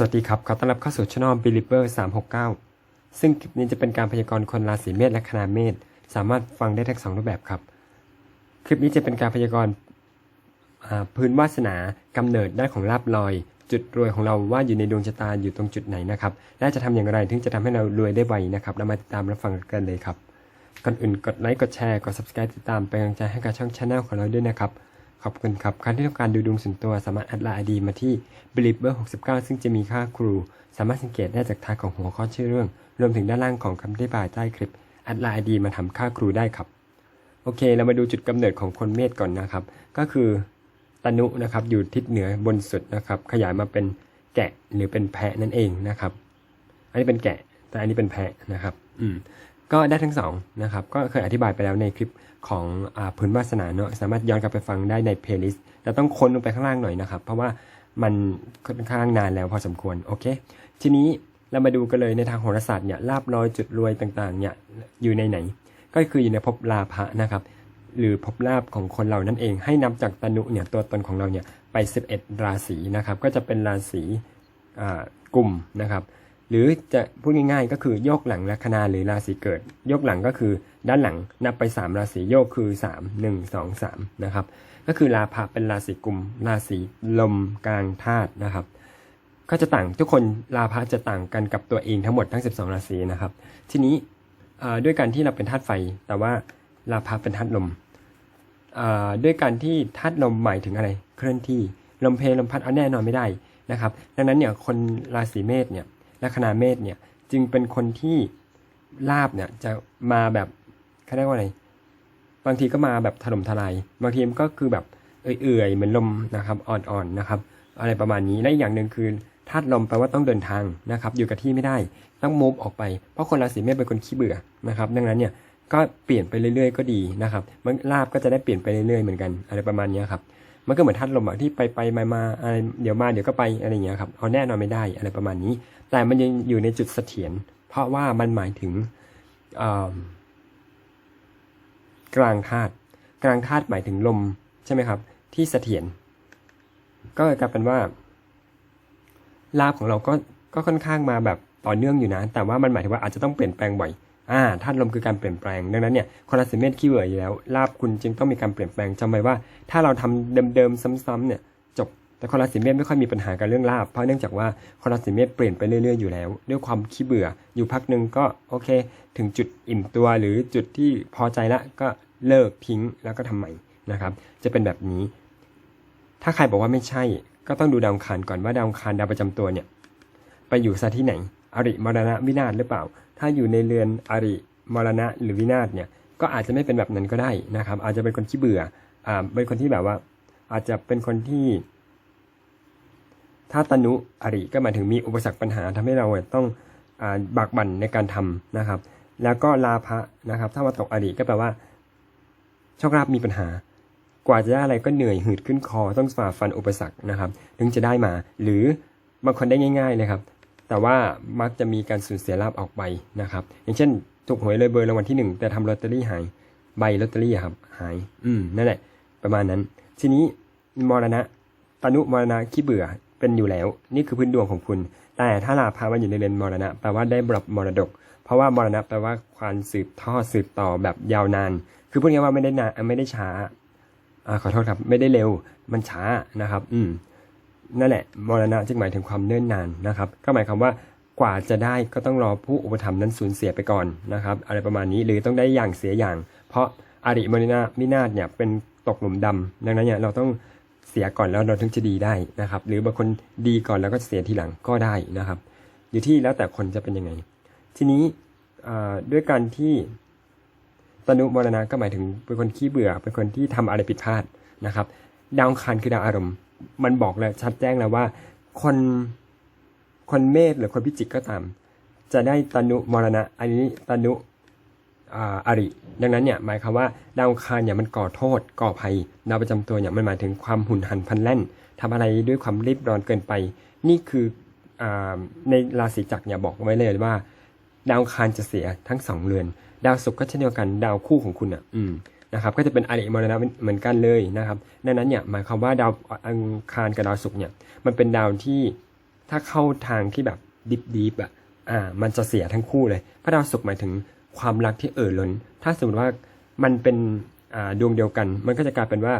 สวัสดีครับ ขอต้อนรับเข้าสู่ช่อง Belieber 369 ซึ่งคลิปนี้จะเป็นการพยากรณ์คนราศีเมษและคณาเมษ สามารถฟังได้ทั้งสองรูปแบบครับ คลิปนี้จะเป็นการพยากรณ์พื้นวาสนากำเนิดด้านของลาบลอย จุดรวยของเราว่าอยู่ในดวงชะตาอยู่ตรงจุดไหนนะครับ และจะทำอย่างไรถึงจะทำให้เรารวยได้ไวนะครับ เรามาติดตามรับฟังกันเลยครับ ก่อนอื่นกดไลค์ กดแชร์ กด subscribe ติดตามเป็นกำลังใจให้กับช่องช anel ของเราด้วยนะครับ ขอบคุณครับใครที่ต้องการดูดวงส่วนตัวสามารถแอดไลน์ดีมาที่ belieber 69 ซึ่งจะมีค่าครู สามารถสังเกตได้จากท้ายของหัวข้อชื่อเรื่อง รวมถึงด้านล่างของคำอธิบายใต้คลิปแอดไลน์ดีมาทำค่าครูได้ครับ โอเค เรามาดูจุดกำเนิดของคนเมษก่อนนะครับ ก็คือตนุนะครับอยู่ทิศเหนือบนสุดนะครับ ขยายมาเป็นแกะหรือเป็นแพะนั่นเองนะครับ อันนี้เป็นแกะ แต่อันนี้เป็นแพะนะครับ อืม ก็ได้ทั้งสองนะครับ ก็เคยอธิบายไปแล้วในคลิปของอพื้นวาสนาเนอะสามารถย้อนกลับไปฟังได้ในเพลย์ลิสต์แต่ต้องค้นลงไปข้างล่างหน่อยนะครับ เพราะว่ามันค่อนข้างนานแล้วพอสมควรโอเค ทีนี้เรามาดูกันเลยในทางโหราศาสตร์เนี่ยลาบลอยจุดรวยต่างๆเนี่ยอยู่ในไหน ก็คืออยู่ในภพลาภะนะครับ หรือภพลาภของคนเรานั่นเองให้นับจากตนุเนี่ยตัวตนของเราเนี่ยไป 11 ราศีนะครับ ก็จะเป็นราศีกลุ่มนะครับ หรือจะพูดง่ายๆก็คือโยกหลังลัคนาหรือราศีเกิด โยกหลังก็คือด้านหลังนับไป 3 ราศีโยกคือ 3 1 2 3นะครับก็คือราภะเป็นราศีกุมราศีลมกลางธาตุนะครับ ก็จะต่างทุกคนราภะจะต่างกันกับตัวเองทั้งหมดทั้ง 12 ราศีนะครับ ทีนี้ด้วยการที่เราเป็นธาตุไฟ แต่ว่าราภะเป็นธาตุลมด้วยการที่ธาตุลมหมายถึงอะไรเคลื่อนที่ลมเพลลมพัดเอาแน่นอนไม่ได้นะครับ ดังนั้นเนี่ยคนราศีเมษเนี่ย ละคณาเมษเนี่ย จึงเป็นคนที่ลาบเนี่ยจะมาแบบเขาเรียกว่าอะไรบางทีก็มาแบบถล่มทลาย บางทีมันก็คือแบบเอื่อยๆเหมือนลมนะครับอ่อนๆนะครับ อะไรประมาณนี้และอีกอย่างหนึ่งคือธาตุลมแปลว่าต้องเดินทางนะครับ อยู่กับที่ไม่ได้ต้องมูฟออกไป เพราะคนราศีเมษเป็นคนขี้เบื่อนะครับ ดังนั้นเนี่ยก็เปลี่ยนไปเรื่อยๆ ก็ดีนะครับมันลาบก็จะได้เปลี่ยนไปเรื่อยๆเหมือนกัน อะไรประมาณนี้ครับ มันก็เหมือนธาตุลมอะที่ไปไปมามาอะไรเดี๋ยวมาเดี๋ยวก็ไปอะไรอย่างเงี้ยครับเอาแน่นอนไม่ได้อะไรประมาณนี้ แต่มันยังอยู่ในจุดเสถียรเพราะว่ามันหมายถึงกลางธาตุกลางธาตุหมายถึงลมใช่ไหมครับ ที่เสถียรก็กลายเป็นว่าลาบของเราก็ก็ค่อนข้างมาแบบต่อเนื่องอยู่นะ แต่ว่ามันหมายถึงว่าอาจจะต้องเปลี่ยนแปลงบ่อย อ่าธาตุลมคือการเปลี่ยนแปลง ดังนั้นเนี่ยคนราศีเมษขี้เบื่ออยู่แล้วลาบคุณจึงต้องมีการเปลี่ยนแปลงจำไว้ว่า ถ้าเราทำเดิมๆซ้ำๆเนี่ยจบแต่คนราศีเมษไม่ค่อยมีปัญหากับเรื่องลาบเพราะเนื่องจากว่าคนราศีเมษเปลี่ยนไปเรื่อยๆอยู่แล้ว ด้วยความขี้เบื่ออยู่พักหนึ่งก็โอเค ถึงจุดอิ่มตัวหรือจุดที่พอใจละก็เลิกทิ้งแล้วก็ทำใหม่นะครับ จะเป็นแบบนี้ ถ้าใครบอกว่าไม่ใช่ ก็ต้องดูดาวคารก่อนว่าดาวคารดาวประจำตัวเนี่ยไปอยู่ซะที่ไหน อริมรณะวินาศหรือเปล่า ถ้าอยู่ในเรือนอริมรณะหรือวินาศเนี่ยก็อาจจะไม่เป็นแบบนั้นก็ได้นะครับ อาจจะเป็นคนขี้เบื่ออ่าเป็นคนที่แบบว่า อาจจะเป็นคนที่ถ้าตนุอริก็หมายถึงมีอุปสรรคปัญหาทำให้เราต้องอาบากบั่นในการทำนะครับ แล้วก็ลาภะนะครับ ถ้ามาตกอริก็แปลว่าโชคลาภมีปัญหา กว่าจะได้อะไรก็เหนื่อยหืดขึ้นคอต้องฝ่าฟันอุปสรรคนะครับ ถึงจะได้มา หรือบางคนได้ง่าย ๆ เลยครับ แต่ว่ามักจะมีการสูญเสียลาบออกไปนะครับ อย่างเช่นถูกหวยเลยเบอร์รางวัลที่หนึ่งแต่ทำลอตเตอรี่หายใบลอตเตอรี่ครับหาย อืมนั่นแหละ ประมาณนั้น ทีนี้มรณะตนุมรณะขี้เบื่อเป็นอยู่แล้ว นี่คือพื้นดวงของคุณ แต่ถ้าลาภาวันอยู่ในเรือนมรณะแปลว่าได้รับมรดก เพราะว่ามรณะแปลว่าความสืบทอดสืบต่อแบบยาวนาน คือพูดง่ายว่าไม่ได้นานไม่ได้ช้าอ่าขอโทษครับ ไม่ได้เร็ว มันช้านะครับ อืม นั่นแหละมรณะจึงหมายถึงความเนิ่นนานนะครับ ก็หมายความว่ากว่าจะได้ก็ต้องรอผู้อุปถัมภ์นั้นสูญเสียไปก่อนนะครับ อะไรประมาณนี้หรือต้องได้อย่างเสียอย่าง เพราะอริมรณะมินาศเนี่ยเป็นตกหลุมดำดังนั้นเนี่ยเราต้องเสียก่อนแล้วเราถึงจะดีได้นะครับ หรือบางคนดีก่อนแล้วก็เสียทีหลังก็ได้นะครับ อยู่ที่แล้วแต่คนจะเป็นยังไง ทีนี้ด้วยการที่ตนุมรณะก็หมายถึงเป็นคนขี้เบื่อเป็นคนที่ทำอะไรผิดพลาดนะครับ ดาวอังคารคือดาวอารมณ์ มันบอกแล้วชัดแจ้งแล้วว่า คนคนเมษหรือคนพิจิกก็ตาม จะได้ตนุมรณะ อันนี้ตนุอาริ ดังนั้นเนี่ยหมายความว่าดาวคารเนี่ยมันก่อโทษก่อภัยดาวประจำตัวเนี่ยมันหมายถึงความหุนหันพลันแล่นทำอะไรด้วยความรีบร้อนเกินไป นี่คืออในราศีจักรเนี่ยบอกไว้เลยว่า ดาวคารจะเสียทั้งสองเรือน ดาวศุกร์ก็เช่นเดียวกันดาวคู่ของคุณอะ อืม นะครับก็จะเป็นอริมรณะเหมือนกันเลยนะครับดังนั้นเนี่ยหมายความว่าดาวอังคารกับดาวศุกร์เนี่ยมันเป็นดาวที่ถ้าเข้าทางที่แบบดิบดิบอะอ่ามันจะเสียทั้งคู่เลยพระดาวศุกร์หมายถึงความรักที่เอ่อล้น ถ้าสมมติว่ามันเป็นอ่าดวงเดียวกัน มันก็จะกลายเป็นว่า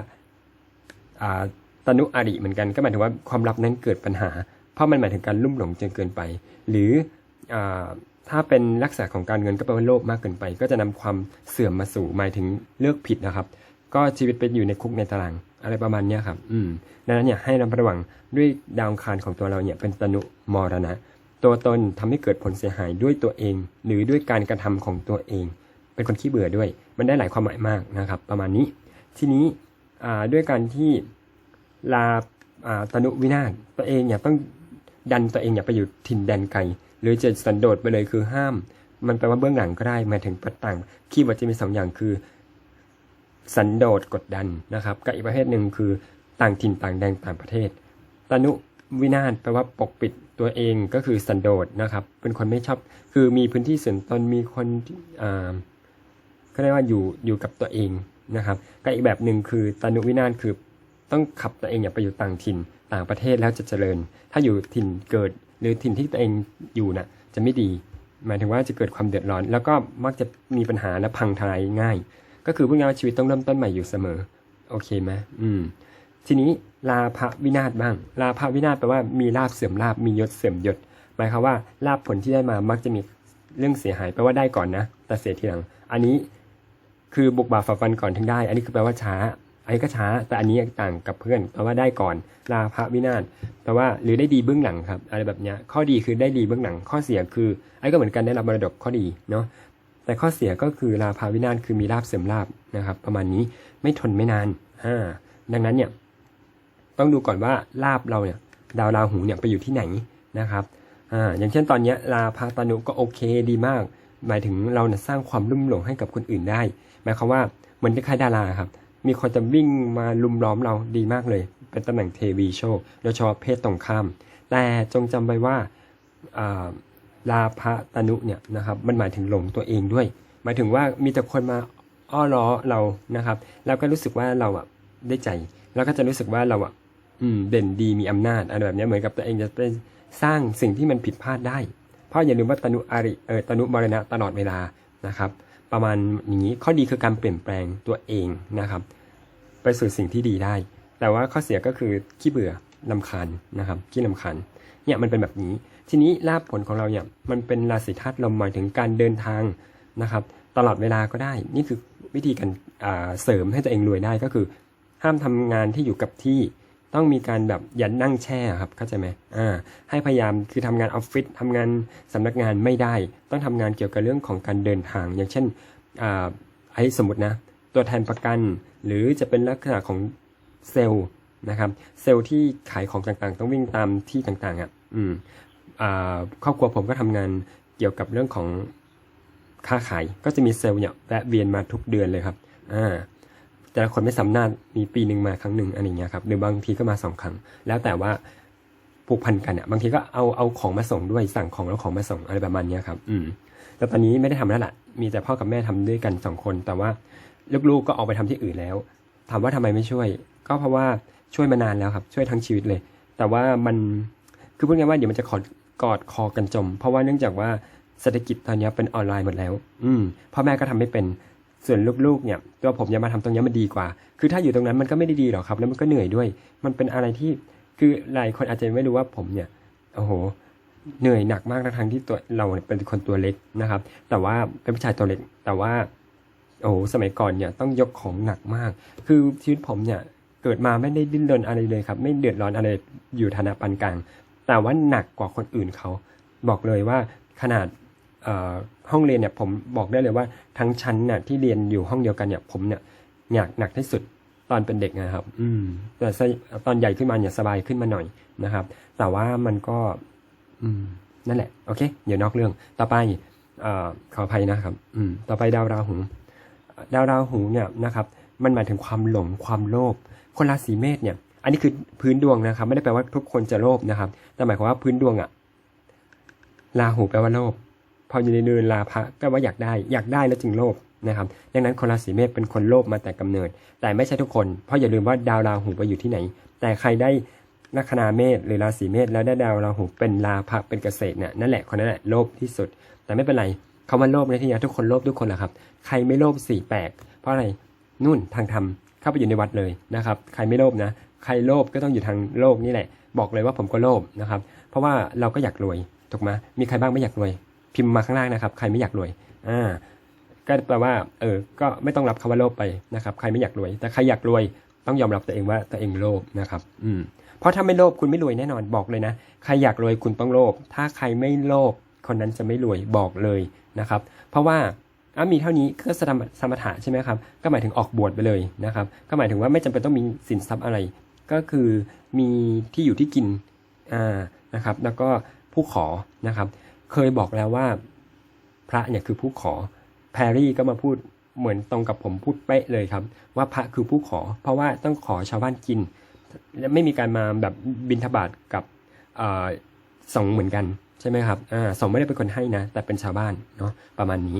อ่าตนุอาริเหมือนกัน ก็หมายถึงว่าความลับนั้นเกิดปัญหา เพราะมันหมายถึงการลุ่มหลงจนเกินไป หรืออา ถ้าเป็นลักษณะของการเงินก็แปลว่าโลภมากเกินไป ก็จะนำความเสื่อมมาสู่หมายถึงเลือกผิดนะครับ ก็ชีวิตเป็นอยู่ในคุกในตารางอะไรประมาณนี้ครับ อืมดังนั้นเนี่ยให้ระมัดระวังด้วยดาวคารของตัวเราเนี่ยเป็นตนุมรณะ ตัวตนทำให้เกิดผลเสียหายด้วยตัวเอง หรือด้วยการกระทำของตัวเอง เป็นคนขี้เบื่อด้วย มันได้หลายความหมายมากนะครับ ประมาณนี้ ทีนี้อ่าด้วยการที่ลาอ่าตนุวินาศตัวเองอย่าต้องดันตัวเองอย่าไปอยู่ถิ่นแดนไกล หรือจะสันโดษไปเลยคือห้าม มันแปลว่าเบื้องหลังก็ได้หมายถึงประต่างคีย์เวิร์ดจะมีสองอย่างคือ สันโดษกดดันนะครับกับอีกประเภทหนึ่งคือต่างถิ่นต่างแดนต่างประเทศตนุวินาศแปลว่าปกปิดตัวเองก็คือสันโดษนะครับ เป็นคนไม่ชอบ คือมีพื้นที่ส่วนตนมีคนอ่าก็เรียกว่าอยู่อยู่กับตัวเองนะครับกับอีกแบบหนึ่งคือตานุวินาศคือต้องขับตัวเองอย่าไปอยู่ต่างถิ่นต่างประเทศแล้วจะเจริญ ถ้าอยู่ถิ่นเกิด หรือถิ่นที่ตัวเองอยู่น่ะ จะไม่ดี หมายถึงว่าจะเกิดความเดือดร้อน แล้วก็มักจะมีปัญหาและพังทลายง่าย ก็คือพูดง่ายว่าชีวิตต้องเริ่มต้นใหม่อยู่เสมอ โอเคไหมอืม ทีนี้ลาภวินาศบ้าง ลาภวินาศแปลว่ามีลาบเสื่อมลาบมียศเสื่อมยศ หมายความว่าลาบผลที่ได้มามักจะมีเรื่องเสียหายแปลว่าได้ก่อนนะ แต่เสียทีหลัง อันนี้คือบุกบ่าฝ่าฟันก่อนถึงได้ อันนี้คือแปลว่าช้า อันนี้ก็ช้า แต่อันนี้ต่างกับเพื่อนแปลว่าได้ก่อนลาภวินาศแปลว่าหรือได้ดีเบื้องหลังครับ อะไรแบบเนี้ยข้อดีคือได้ดีเบื้องหลัง ข้อเสียคือไอ้ก็เหมือนกันได้รับมรดกข้อดีเนาะแต่ข้อเสียก็คือลาภวินาศคือมีลาบเสื่อมลาบนะครับ ประมาณนี้ไม่ทนไม่นานอ่าดังนั้นเนี่ยต้องดูก่อนว่าลาบเราเนี่ยดาวราหูเนี่ยไปอยู่ที่ไหนนะครับอ่าอย่างเช่นตอนเนี้ยลาภาตานุก็โอเคดีมาก หมายถึงเราเนี่ยสร้างความลุ่มหลงให้กับคนอื่นได้ หมายความว่าเหมือนคล้ายดาราครับ มีคนจะวิ่งมาลุมล้อมเราดีมากเลย เป็นตำแหน่งเทวีโชคโดยเฉพาะเพศตรงข้าม แต่จงจำไว้ว่าลาภตนุเนี่ยนะครับมันหมายถึงหลงตัวเองด้วย หมายถึงว่ามีแต่คนมาอ้อล้อเรานะครับแล้วก็รู้สึกว่าเราอะได้ใจ แล้วก็จะรู้สึกว่าเราอะอืมเด่นดีมีอำนาจอะไรแบบนี้เหมือนกับตัวเองจะไปสร้างสิ่งที่มันผิดพลาดได้ เพราะอย่าลืมว่าตนุอาริเออตนุมรณะตลอดเวลานะครับ ประมาณอย่างนี้ข้อดีคือการเปลี่ยนแปลงตัวเองนะครับ ไปสู่สิ่งที่ดีได้ แต่ว่าข้อเสียก็คือขี้เบื่อลำคาญนะครับขี้ลำคาญเนี่ยมันเป็นแบบนี้ ทีนี้ลาบผลของเราเนี่ยมันเป็นราศีธาตุลมหมายถึงการเดินทางนะครับ ตลอดเวลาก็ได้ นี่คือวิธีการเสริมให้ตัวเองรวยได้ก็คือ ห้ามทำงานที่อยู่กับที่ ต้องมีการแบบอย่านั่งแช่ครับเข้าใจไหมอ่าให้พยายามคือทำงานออฟฟิศทำงานสำนักงานไม่ได้ ต้องทำงานเกี่ยวกับเรื่องของการเดินทาง อย่างเช่นอ่าไอ้สมมตินะ ตัวแทนประกัน หรือจะเป็นลักษณะของเซลล์นะครับเซลล์ที่ขายของต่างๆ ต้องวิ่งตามที่ต่างๆอะอืมอ่าครอบครัวผมก็ทำงานเกี่ยวกับเรื่องของค้าขายก็จะมีเซลล์เนี่ยแวะเวียนมาทุกเดือนเลยครับอ่า แต่ละคนไม่สำนาญมีปีหนึ่งมาครั้งหนึ่งอะไรเงี้ยครับหรือบางทีก็มาสองครั้ง แล้วแต่ว่าผูกพันกันอะบางทีก็เอาเอาของมาส่งด้วยสั่งของแล้วของมาส่งอะไรประมาณเนี้ยครับอืมแต่ตอนนี้ไม่ได้ทำแล้วล่ะ มีแต่พ่อกับแม่ทำด้วยกันสองคน แต่ว่าลูกๆก็ออกไปทำที่อื่นแล้ว ถามว่าทำไมไม่ช่วย ก็เพราะว่าช่วยมานานแล้วครับ ช่วยทั้งชีวิตเลย แต่ว่ามันคือพูดง่ายว่าเดี๋ยวมันจะขอกอดคอกันจม เพราะว่าเนื่องจากว่าเศรษฐกิจตอนนี้เป็นออนไลน์หมดแล้ว อืมพ่อแม่ก็ทำไม่เป็น ส่วนลูกๆเนี่ยตัวผมจะมาทำตรงนี้มันดีกว่า คือถ้าอยู่ตรงนั้นมันก็ไม่ได้ดีหรอกครับ แล้วมันก็เหนื่อยด้วย มันเป็นอะไรที่คือหลายคนอาจจะไม่รู้ว่าผมเนี่ยโอ้โหเหนื่อยหนักมากทั้งที่ตัวเราเนี่ยเป็นคนตัวเล็กนะครับ แต่ว่าเป็นผู้ชายตัวเล็ก แต่ว่า โอ้โหสมัยก่อนเนี่ยต้องยกของหนักมาก คือชีวิตผมเนี่ยเกิดมาไม่ได้ดิ้นรนอะไรเลยครับ ไม่เดือดร้อนอะไรอยู่ฐานะปานกลาง แต่ว่าหนักกว่าคนอื่นเขาบอกเลยว่าขนาดเอ่อ ห้องเรียนเนี่ยผมบอกได้เลยว่าทั้งชั้นน่ะที่เรียนอยู่ห้องเดียวกันเนี่ยผมเนี่ยอยากหนักที่สุดตอนเป็นเด็กนะครับ อืม แต่สตอนใหญ่ขึ้นมาเนี่ยสบายขึ้นมาหน่อยนะครับ แต่ว่ามันก็ อืม นั่นแหละ โอเค เดี๋ยวนอกเรื่อง ต่อไปเอ่อขออภัยนะครับ อืม ต่อไปดาวราหู ดาวราหูเนี่ยนะครับ มันหมายถึงความหลงความโลภ คนราศีเมษเนี่ย อันนี้คือพื้นดวงนะครับ ไม่ได้แปลว่าทุกคนจะโลภนะครับ แต่หมายความว่าพื้นดวงอะราหูแปลว่าโลภ พออยู่ในเดือนลาภะก็ว่าอยากได้ อยากได้แล้วจึงโลภนะครับ ดังนั้นคนราศีเมษเป็นคนโลภมาแต่กำเนิด แต่ไม่ใช่ทุกคน เพราะอย่าลืมว่าดาวราหูไปอยู่ที่ไหน แต่ใครได้ลัคนาเมษหรือราศีเมษแล้วได้ดาวราหูเป็นลาภะเป็นเกษตรเนี่ยนั่นแหละคนนั้นแหละโลภที่สุด แต่ไม่เป็นไรคำว่าโลภในที่นี้ทุกคนโลภทุกคนแหละครับ ใครไม่โลภสี่แปลกเพราะอะไรนู่นทางธรรมเข้าไปอยู่ในวัดเลยนะครับ ใครไม่โลภนะ ใครโลภก็ต้องอยู่ทางโลกนี่แหละ บอกเลยว่าผมก็โลภนะครับ เพราะว่าเราก็อยากรวยถูกไหมมีใครบ้างไม่อยากรวย พิมพ์มาข้างล่างนะครับ ใครไม่อยากรวยอ่าก็แปลว่าเออก็ไม่ต้องรับคำว่าโลภไปนะครับ ใครไม่อยากรวย แต่ใครอยากรวยต้องยอมรับตัวเองว่าตัวเองโลภนะครับ อืมเพราะถ้าไม่โลภคุณไม่รวยแน่นอนบอกเลยนะ ใครอยากรวยคุณต้องโลภถ้าใครไม่โลภคนนั้นจะไม่รวยบอกเลยนะครับ เพราะว่าอะมีเท่านี้ก็สมสมถะใช่ไหมครับ ก็หมายถึงออกบวชไปเลยนะครับ ก็หมายถึงว่าไม่จำเป็นต้องมีสินทรัพย์อะไร ก็คือมีที่อยู่ที่กินอ่านะครับ แล้วก็ผู้ขอนะครับ เคยบอกแล้วว่า พระเนี่ยคือผู้ขอ แพรรี่ก็มาพูดเหมือนตรงกับผมพูดเป๊ะเลยครับ ว่าพระคือผู้ขอ เพราะว่าต้องขอชาวบ้านกิน และไม่มีการมาแบบบินทบาทกับสงเหมือนกันใช่ไหมครับสงไม่ได้เป็นคนให้นะ แต่เป็นชาวบ้านเนาะประมาณนี้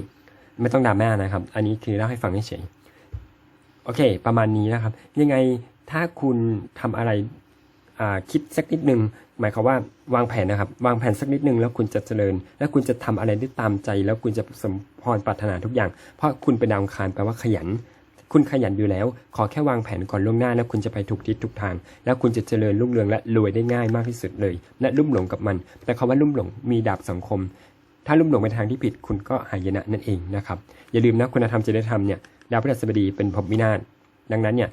ไม่ต้องดราม่านะครับ อันนี้คือเล่าให้ฟังเฉยโอเค ประมาณนี้นะครับ ยังไงถ้าคุณทำอะไร คิดสักนิดนึงหมายความว่าวางแผนนะครับ วางแผนสักนิดนึงแล้วคุณจะเจริญ แล้วคุณจะทำอะไรได้ตามใจ แล้วคุณจะสมพรปรารถนาทุกอย่าง เพราะคุณเป็นดาวคารแปลว่าขยัน คุณขยันอยู่แล้ว ขอแค่วางแผนก่อนล่วงหน้า แล้วคุณจะไปถูกทิศถูกทาง แล้วคุณจะเจริญรุ่งเรืองและรวยได้ง่ายมากที่สุดเลย และลุ่มหลงกับมัน แต่คำว่าลุ่มหลงมีดาบสังคม ถ้าลุ่มหลงไปทางที่ผิดคุณก็หายนะนั่นเองนะครับอย่าลืมนะคุณธรรมจริยธรรมเนี่ยดาวพฤหัสบดีเป็นภพวินาศดังนั้นเนี่ย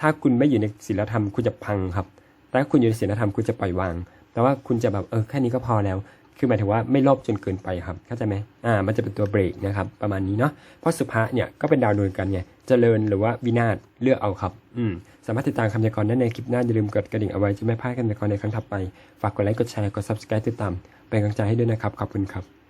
ถ้าคุณไม่อยู่ในศีลธรรมคุณจะพังครับ แต่ถ้าคุณอยู่ในศีลธรรมคุณจะปล่อยวาง แต่ว่าคุณจะแบบเออแค่นี้ก็พอแล้ว คือหมายถึงว่าไม่โลภจนเกินไปครับ เข้าใจไหมอ่า มันจะเป็นตัวเบรกนะครับ ประมาณนี้เนาะ เพราะสุภะเนี่ยก็เป็นดาวดวงกันไง เจริญหรือว่าวินาศเลือกเอาครับ อืม สามารถติดตามคำยากรณ์ได้ในคลิปหน้าอย่าลืมกดกระดิ่งเอาไว้จะไม่พลาดคำยากรณ์ในครั้งถัดไป ฝากกดไลค์ กดแชร์ กด subscribe ติดตาม เป็นกำลังใจให้ด้วยนะครับ ขอบคุณครับ